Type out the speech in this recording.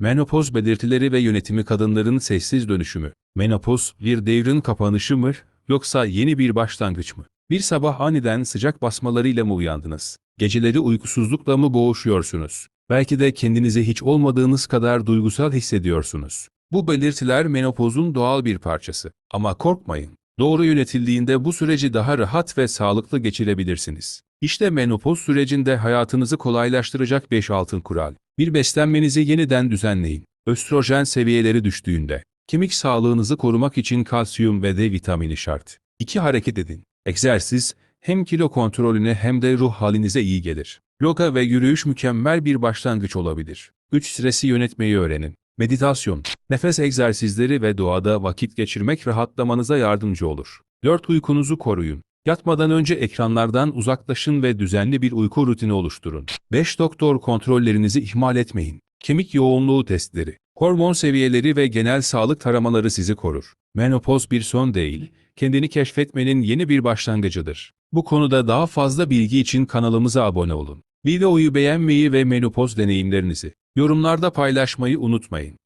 Menopoz belirtileri ve yönetimi kadınların sessiz dönüşümü. Menopoz bir devrin kapanışı mı yoksa yeni bir başlangıç mı? Bir sabah aniden sıcak basmalarıyla mı uyandınız? Geceleri uykusuzlukla mı boğuşuyorsunuz? Belki de kendinizi hiç olmadığınız kadar duygusal hissediyorsunuz. Bu belirtiler menopozun doğal bir parçası. Ama korkmayın. Doğru yönetildiğinde bu süreci daha rahat ve sağlıklı geçirebilirsiniz. İşte menopoz sürecinde hayatınızı kolaylaştıracak 5 altın kural. Bir beslenmenizi yeniden düzenleyin. Östrojen seviyeleri düştüğünde. Kemik sağlığınızı korumak için kalsiyum ve D vitamini şart. 2. Hareket edin. Egzersiz, hem kilo kontrolüne hem de ruh halinize iyi gelir. Yoga ve yürüyüş mükemmel bir başlangıç olabilir. 3. Stresi yönetmeyi öğrenin. Meditasyon, nefes egzersizleri ve doğada vakit geçirmek rahatlamanıza yardımcı olur. 4. Uykunuzu koruyun. Yatmadan önce ekranlardan uzaklaşın ve düzenli bir uyku rutini oluşturun. 5. Doktor kontrollerinizi ihmal etmeyin. Kemik yoğunluğu testleri, hormon seviyeleri ve genel sağlık taramaları sizi korur. Menopoz bir son değil, kendini keşfetmenin yeni bir başlangıcıdır. Bu konuda daha fazla bilgi için kanalımıza abone olun. Videoyu beğenmeyi ve menopoz deneyimlerinizi yorumlarda paylaşmayı unutmayın.